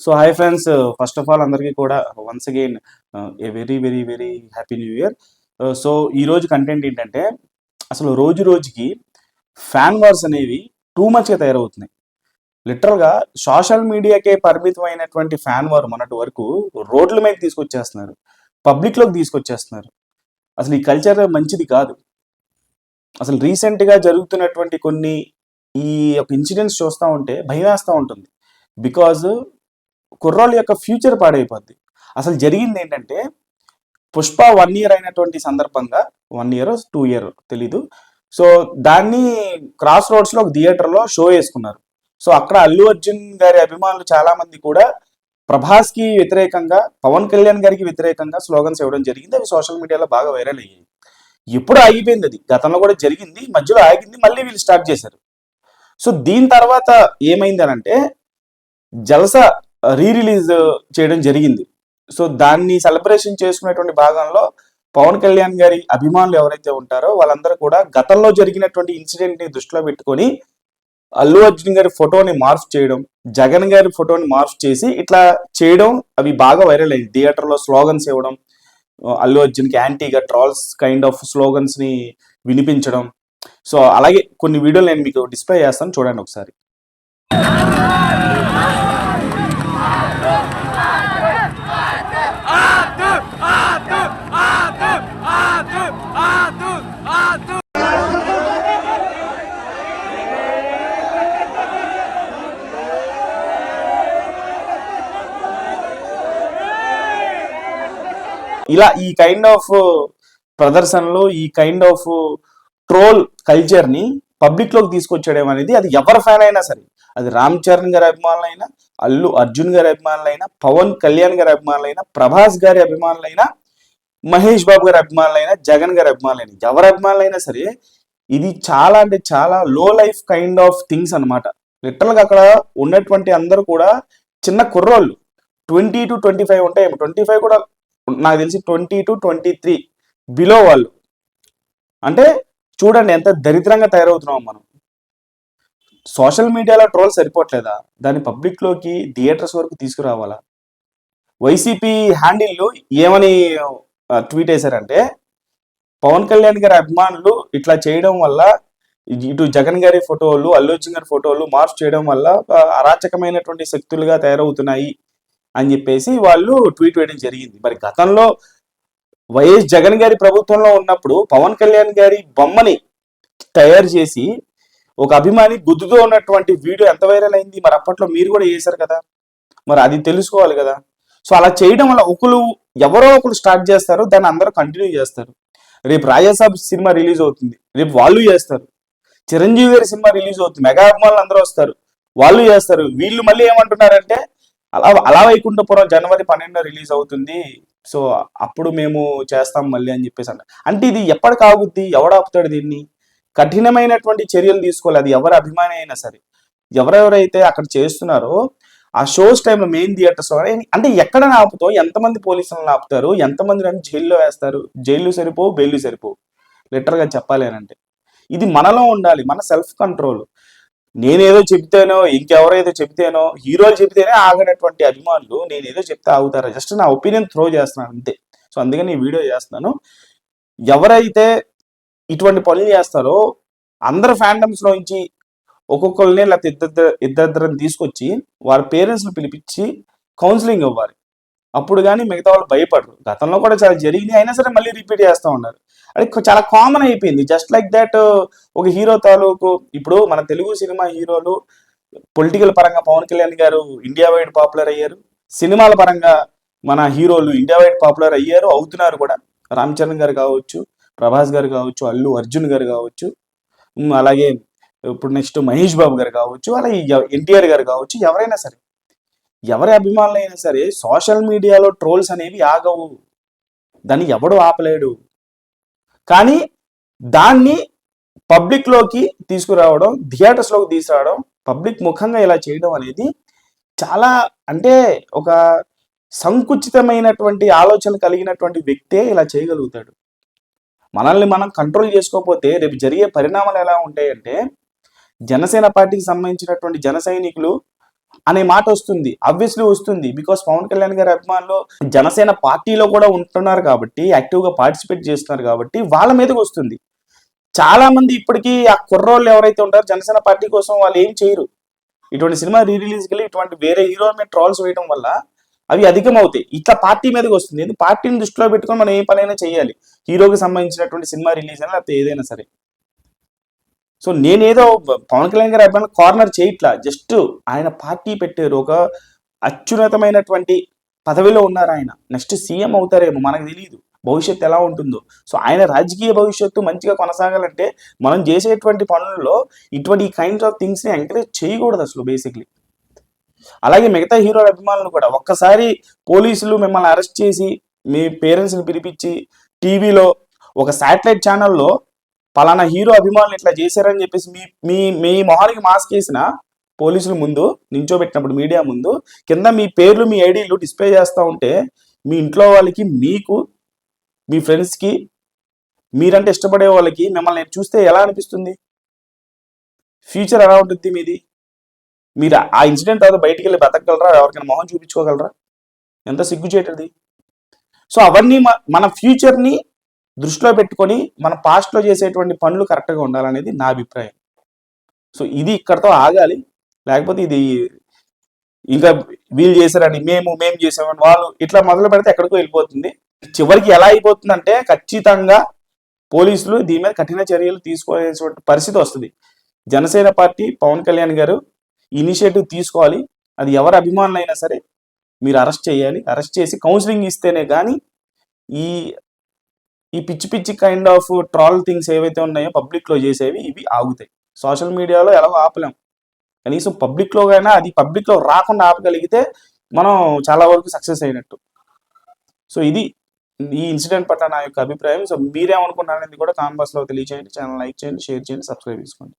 So hi friends first of all అందరికీ కూడా once again a very very very happy new year so ఈ రోజు content ఏంటంటే అసలు రోజు రోజుకి ఫ్యాన్ వార్స్ అనేవి టూ మచ్గా తయారవుతున్నాయి. లిటరల్గా సోషల్ మీడియాకే పరిమితమైనటువంటి ఫ్యాన్ వార్ మొన్నటి వరకు రోడ్ల మీద తీసుకొచ్చేస్తున్నారు. పబ్లిక్లోకి తీసుకొచ్చేస్తున్నారు. అసలు ఈ కల్చర్ మంచిది కాదు. అసలు రీసెంట్గా జరుగుతున్నటువంటి కొన్ని ఈ యొక్క ఇన్సిడెంట్స్ చూస్తూ ఉంటే భయం వేస్తూ ఉంటుంది. బికాజ్ కుర్రోళ్ళ యొక్క ఫ్యూచర్ పాడైపోద్ది. అసలు జరిగింది ఏంటంటే పుష్ప వన్ ఇయర్ అయినటువంటి సందర్భంగా వన్ ఇయర్ టూ ఇయర్ తెలీదు. సో దాన్ని క్రాస్ రోడ్స్లో ఒక థియేటర్లో షో వేసుకున్నారు సో అక్కడ అల్లు అర్జున్ గారి అభిమానులు చాలామంది కూడా ప్రభాస్కి వ్యతిరేకంగా పవన్ కళ్యాణ్ గారికి వ్యతిరేకంగా స్లోగన్స్ ఇవ్వడం జరిగింది. అవి సోషల్ మీడియాలో బాగా వైరల్ అయ్యాయి. ఎప్పుడు ఆగిపోయింది అది. గతంలో కూడా జరిగింది మధ్యలో ఆగింది మళ్ళీ వీళ్ళు స్టార్ట్ చేశారు. సో దీని తర్వాత ఏమైంది అని అంటే జలసా రీ రిలీజ్ చేయడం జరిగింది. సో దాన్ని సెలబ్రేషన్ చేసుకునేటువంటి భాగంలో పవన్ కళ్యాణ్ గారి అభిమానులు ఎవరైతే ఉంటారో వాళ్ళందరూ కూడా గతంలో జరిగినటువంటి ఇన్సిడెంట్ని దృష్టిలో పెట్టుకొని అల్లు అర్జున్ గారి ఫోటోని మార్ఫ్ చేయడం జగన్ గారి ఫోటోని మార్ఫ్ చేసి ఇట్లా చేయడం అవి బాగా వైరల్ అయ్యింది థియేటర్లో స్లోగన్స్ ఇవ్వడం అల్లు అర్జున్కి యాంటీగా ట్రాల్స్ కైండ్ ఆఫ్ స్లోగన్స్ని వినిపించడం. సో అలాగే కొన్ని వీడియోలు నేను మీకు డిస్ప్లే చేస్తాను. చూడండి ఒకసారి. ఇలా ఈ కైండ్ ఆఫ్ uh, ప్రదర్శనలు ఈ కైండ్ ఆఫ్ ట్రోల్ కల్చర్ని పబ్లిక్లోకి తీసుకొచ్చడం అనేది అది ఎవరి ఫ్యాన్ అయినా సరే అది రామ్ చరణ్ గారి అభిమానులైనా అల్లు అర్జున్ గారి అభిమానులైనా పవన్ కళ్యాణ్ గారి అభిమానులైనా ప్రభాస్ గారి అభిమానులైనా మహేష్ బాబు గారి అభిమానులైనా జగన్ గారి అభిమానులైనా ఎవరి అభిమానులైనా సరే ఇది చాలా అంటే చాలా లో లైఫ్ కైండ్ ఆఫ్ థింగ్స్ అనమాట లిటరల్గా అక్కడ ఉన్నటువంటి అందరూ కూడా చిన్న కుర్రోళ్ళు. ట్వంటీ టు ట్వంటీ ఫైవ్ ఉంటాయి ట్వంటీ ఫైవ్ కూడా నాకు తెలిసి twenty two twenty three below వాళ్ళు. అంటే చూడండి ఎంత దరిద్రంగా తయారవుతున్నాం మనం. సోషల్ మీడియాలో ట్రోల్ సరిపోవట్లేదా? దాన్ని పబ్లిక్లోకి థియేటర్స్ వరకు తీసుకురావాలా? వైసీపీ హ్యాండిల్ ఏమని ట్వీట్ వేశారంటే పవన్ కళ్యాణ్ గారి అభిమానులు ఇట్లా చేయడం వల్ల ఇటు జగన్ గారి ఫోటోలు అల్లు అర్జున్ గారి ఫోటోలు మార్చ్ చేయడం వల్ల అరాచకమైనటువంటి శక్తులుగా తయారవుతున్నాయి. అని చెప్పేసి వాళ్ళు ట్వీట్ వేయడం జరిగింది. మరి గతంలో వైఎస్ జగన్ గారి ప్రభుత్వంలో ఉన్నప్పుడు పవన్ కళ్యాణ్ గారి బొమ్మని తయారు చేసి ఒక అభిమాని గుద్దుతో ఉన్నటువంటి వీడియో ఎంత వైరల్ అయింది? మరి అప్పట్లో మీరు కూడా చేశారు కదా. మరి అది తెలుసుకోవాలి కదా. సో అలా చేయడం వల్ల ఒకరు ఎవరో ఒకరు స్టార్ట్ చేస్తారు దాన్ని అందరూ కంటిన్యూ చేస్తారు. రేపు రాజాసాబ్ సినిమా రిలీజ్ అవుతుంది. రేపు వాళ్ళు చేస్తారు. చిరంజీవి గారి సినిమా రిలీజ్ అవుతుంది. మెగా అభిమానులు అందరూ వస్తారు. వాళ్ళు చేస్తారు. వీళ్ళు మళ్ళీ ఏమంటున్నారంటే అలా అలా వైకుంఠపురం జనవరి పన్నెండున రిలీజ్ అవుతుంది. సో అప్పుడు మేము చేస్తాం మళ్ళీ అని చెప్పేసి అంట అంటే ఇది ఎప్పటికి ఆగుద్ది ఎవడు ఆపుతాడు దీన్ని? కఠినమైనటువంటి చర్యలు తీసుకోవాలి. అది ఎవరి అభిమాని అయినా సరే. ఎవరెవరైతే అక్కడ చేస్తున్నారో ఆ షోస్ టైంలో మెయిన్ థియేటర్స్ అంటే ఎక్కడ ఆపుతావు? ఎంతమంది పోలీసులను ఆపుతారు? ఎంతమంది నన్ను జైల్లో వేస్తారు? జైలు సరిపోవు బెయిల్ సరిపోవు. లిటర్గా చెప్పాలి అంటే. ఇది మనలో ఉండాలి. మన సెల్ఫ్ కంట్రోల్. నేనేదో చెప్తేనో ఇంకెవరైతే చెప్తేనో హీరోలు చెప్తేనే ఆగనటువంటి అభిమానులు నేను ఏదో చెప్తే ఆగుతారా. జస్ట్ నా ఒపీనియన్ త్రో చేస్తున్నాను అంతే. సో అందుకని ఈ వీడియో చేస్తున్నాను. ఎవరైతే ఇటువంటి పనులు చేస్తారో అందరు ఫ్యాండమ్స్లో నుంచి ఒక్కొక్కరిని లేకపోతే ఇద్దరు ఇద్దరిద్దరిని తీసుకొచ్చి వారి పేరెంట్స్ని పిలిపించి కౌన్సిలింగ్ ఇవ్వాలి. అప్పుడు కానీ మిగతా వాళ్ళు భయపడరు. గతంలో కూడా చాలా జరిగింది అయినా సరే మళ్ళీ రిపీట్ చేస్తూ ఉన్నారు. అది చాలా కామన్ అయిపోయింది. జస్ట్ లైక్ దట్ ఒక హీరో తాలూకు ఇప్పుడు మన తెలుగు సినిమా హీరోలు పొలిటికల్ పరంగా పవన్ కళ్యాణ్ గారు ఇండియా వైడ్ పాపులర్ అయ్యారు. సినిమాల పరంగా మన హీరోలు ఇండియా వైడ్ పాపులర్ అయ్యారు అవుతున్నారు కూడా. రామ్ చరణ్ గారు కావచ్చు ప్రభాస్ గారు కావచ్చు అల్లు అర్జున్ గారు కావచ్చు అలాగే ఇప్పుడు నెక్స్ట్ మహేష్ బాబు గారు కావచ్చు అలాగే ఎన్టీఆర్ గారు కావచ్చు ఎవరైనా సరే. ఎవరి అభిమానులైనా సరే సోషల్ మీడియాలో ట్రోల్స్ అనేవి ఆగవు. దాన్ని ఎవడు ఆపలేడు. కానీ దాన్ని పబ్లిక్లోకి తీసుకురావడం థియేటర్స్లోకి తీసుకురావడం పబ్లిక్ ముఖంగా ఇలా చేయడం అనేది చాలా అంటే ఒక సంకుచితమైనటువంటి ఆలోచన కలిగినటువంటి వ్యక్తే ఇలా చేయగలుగుతాడు. మనల్ని మనం కంట్రోల్ చేసుకోకపోతే రేపు జరిగే పరిణామాలు ఎలా ఉంటాయంటే జనసేన పార్టీకి సంబంధించినటువంటి జన సైనికులు అనే మాట వస్తుంది. ఆబ్వియస్లీ వస్తుంది. బికాస్ పవన్ కళ్యాణ్ గారి అభిమానులు జనసేన పార్టీలో కూడా ఉంటున్నారు కాబట్టి యాక్టివ్గా పార్టిసిపేట్ చేస్తున్నారు కాబట్టి వాళ్ళ మీదకి వస్తుంది. చాలా మంది ఇప్పటికీ ఆ కుర్రోళ్ళు ఎవరైతే ఉంటారో జనసేన పార్టీ కోసం వాళ్ళు ఏం చేయరు. ఇటువంటి సినిమా రీ రిలీజ్కి వెళ్ళి ఇటువంటి వేరే హీరో మీద ట్రాల్స్ వేయడం వల్ల అవి అధికం అవుతాయి ఇట్లా పార్టీ మీదకి వస్తుంది. పార్టీని దృష్టిలో పెట్టుకొని మనం ఏ పనైనా చేయాలి. హీరోకి సంబంధించినటువంటి సినిమా రిలీజ్ అయినా లేకపోతే ఏదైనా సరే. సో నేనేదో పవన్ కళ్యాణ్ గారి అభిమానులు కార్నర్ చేయట్లా జస్ట్ ఆయన పార్టీ పెట్టారు ఒక అత్యున్నతమైనటువంటి పదవిలో ఉన్నారు ఆయన. నెక్స్ట్ సీఎం అవుతారేమో మనకు తెలియదు భవిష్యత్తు ఎలా ఉంటుందో. సో ఆయన రాజకీయ భవిష్యత్తు మంచిగా కొనసాగాలంటే మనం చేసేటువంటి పనుల్లో ఇటువంటి కైండ్స్ ఆఫ్ థింగ్స్ని ఎంకరేజ్ చేయకూడదు అసలు బేసిక్లీ అలాగే మిగతా హీరోల అభిమానులు కూడా ఒక్కసారి పోలీసులు మిమ్మల్ని అరెస్ట్ చేసి మీ పేరెంట్స్ని పిలిపించి టీవీలో ఒక శాటిలైట్ ఛానల్లో పలానా హీరో అభిమానులు ఇట్లా చేశారని చెప్పేసి మీ మీ మీ మొహానికి మాస్క్ వేసిన పోలీసుల ముందు నించోబెట్టినప్పుడు మీడియా ముందు కింద మీ పేర్లు మీ ఐడీలు డిస్ప్లే చేస్తూ ఉంటే మీ ఇంట్లో వాళ్ళకి మీకు మీ ఫ్రెండ్స్కి మీరంటే ఇష్టపడే వాళ్ళకి మిమ్మల్ని చూస్తే ఎలా అనిపిస్తుంది? ఫ్యూచర్ ఎలా ఉంటుంది మీది? మీరు ఆ ఇన్సిడెంట్ తర్వాత బయటికి వెళ్ళి బ్రతకగలరా? ఎవరికైనా మొహం చూపించుకోగలరా? ఎంత సిగ్గుచేటది సో అవన్నీ మన ఫ్యూచర్ని దృష్టిలో పెట్టుకొని మన పాస్ట్లో చేసేటువంటి పనులు కరెక్ట్గా ఉండాలనేది నా అభిప్రాయం. సో ఇది ఇక్కడతో ఆగాలి. లేకపోతే ఇది ఇంకా వీళ్ళు చేశారని మేము మేము చేసామని వాళ్ళు ఇట్లా మొదలు పెడితే ఎక్కడికో వెళ్ళిపోతుంది. చివరికి ఎలా అయిపోతుందంటే ఖచ్చితంగా పోలీసులు దీని మీద కఠిన చర్యలు తీసుకోవాల్సినటువంటి పరిస్థితి వస్తుంది. జనసేన పార్టీ పవన్ కళ్యాణ్ గారు ఇనిషియేటివ్ తీసుకోవాలి. అది ఎవరి అభిమానులైనా సరే మీరు అరెస్ట్ చేయాలి. అరెస్ట్ చేసి కౌన్సిలింగ్ ఇస్తేనే కానీ ఈ ఈ పిచ్చి పిచ్చి కైండ్ ఆఫ్ ట్రాల్ థింగ్స్ ఏవైతే ఉన్నాయో పబ్లిక్లో చేసేవి ఇవి ఆగుతాయి. సోషల్ మీడియాలో ఎలాగో ఆపలేం. కనీసం పబ్లిక్లో అయినా అది పబ్లిక్లో రాకుండా ఆపగలిగితే మనం చాలా వరకు సక్సెస్ అయినట్టు. సో ఇది ఈ ఇన్సిడెంట్ పట్ల నా యొక్క అభిప్రాయం. సో మీరేమనుకున్నారనేది కూడా కామెంట్ బాక్స్లో తెలియజేయండి ఛానల్ లైక్ చేయండి షేర్ చేయండి సబ్స్క్రైబ్ చేసుకోండి.